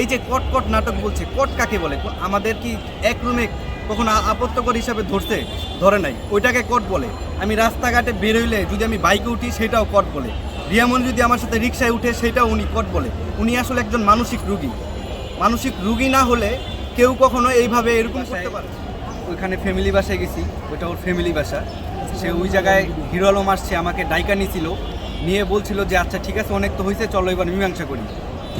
এই যে কট কট নাটক বলছে কট কাকে বলে? আমাদের কি এক রুমে কখনো আপত্তকর হিসাবে ধরছে? ধরে নাই। ওইটাকে কট বলে। আমি রাস্তাঘাটে বেরোইলে যদি আমি বাইকে উঠি সেটাও কট বলে। রিয়ামন যদি আমার সাথে রিক্সায় উঠে সেটাও উনি কট বলে। উনি আসলে একজন মানসিক রুগী। মানসিক রুগী না হলে কেউ কখনো এইভাবে এরকম করতে পারে ওইখানে ফ্যামিলি বাসায় গেছি। ওইটা ওর ফ্যামিলি বাসা। সে ওই জায়গায় হিরো আলম আসছে আমাকে ডাইকা নিয়েছিল নিয়ে বলছিল যে আচ্ছা ঠিক আছে অনেক তো হয়েছে চলো এবার মীমাংসা করি।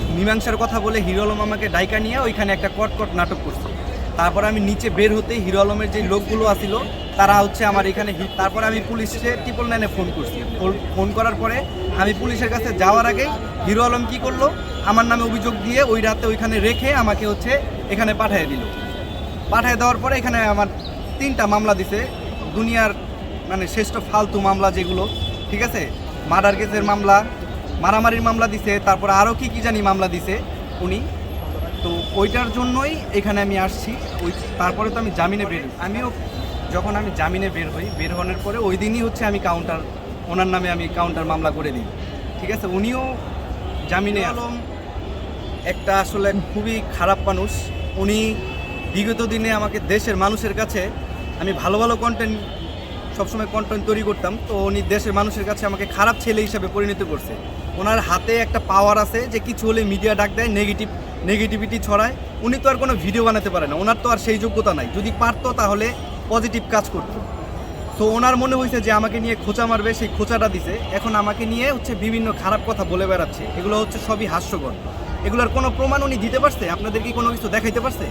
মীমাংসার কথা বলে হিরো আলম আমাকে ডাইকা নিয়ে ওইখানে একটা কটকট নাটক করছে। তারপর আমি নিচে বের হতেই হিরো আলমের যে লোকগুলো আসিল, তারা হচ্ছে আমার এখানে তারপর আমি পুলিশে ট্রিপল নাইনে ফোন করছি। ফোন- করার পরে আমি পুলিশের কাছে যাওয়ার আগেই হিরো আলম কী করল? আমার নামে অভিযোগ দিয়ে ওই রাতে ওইখানে রেখে আমাকে হচ্ছে এখানে পাঠিয়ে দিল। পাঠিয়ে দেওয়ার পরে এখানে আমার তিনটা মামলা দিছে। দুনিয়ার মানে শ্রেষ্ঠ ফালতু মামলা যেগুলো, ঠিক আছে? মার্ডার কেসের মামলা মারামারির মামলা দিছে তারপর আরও কি কি জানি মামলা দিছে উনি। তো ওইটার জন্যই এখানে আমি আসছি। ওই তারপরে তো আমি জামিনে বের। আমিও যখন আমি জামিনে বের হই বের হওয়ার পরে ওই দিনই হচ্ছে আমি কাউন্টার ওনার নামে আমি কাউন্টার মামলা করে দিই। ঠিক আছে? উনিও জামিনে আলম একটা আসলে খুবই খারাপ মানুষ। উনি বিগত দিনে আমাকে দেশের মানুষের কাছে আমি ভালো ভালো কন্টেন্ট সবসময় কন্টেন্ট তৈরি করতাম, তো উনি দেশের মানুষের কাছে আমাকে খারাপ ছেলে হিসাবে পরিণত করছে। ওনার হাতে একটা পাওয়ার আছে যে কিছু হলে মিডিয়া ডাক দেয় নেগেটিভ নেগেটিভিটি ছড়ায়। উনি তো আর কোনো ভিডিও বানাতে পারে না, ওনার তো আর সেই যোগ্যতা নাই। যদি পারতো তাহলে পজিটিভ কাজ করতো। তো ওনার মনে হয়েছে যে আমাকে নিয়ে খোঁচা মারবে, সেই খোঁচাটা দিছে। এখন আমাকে নিয়ে হচ্ছে বিভিন্ন খারাপ কথা বলে বেড়াচ্ছে। এগুলো হচ্ছে সবই হাস্যকর। এগুলোর কোনো প্রমাণ উনি দিতে পারছে? আপনাদের কি কোনো কিছু দেখাইতে পারছে?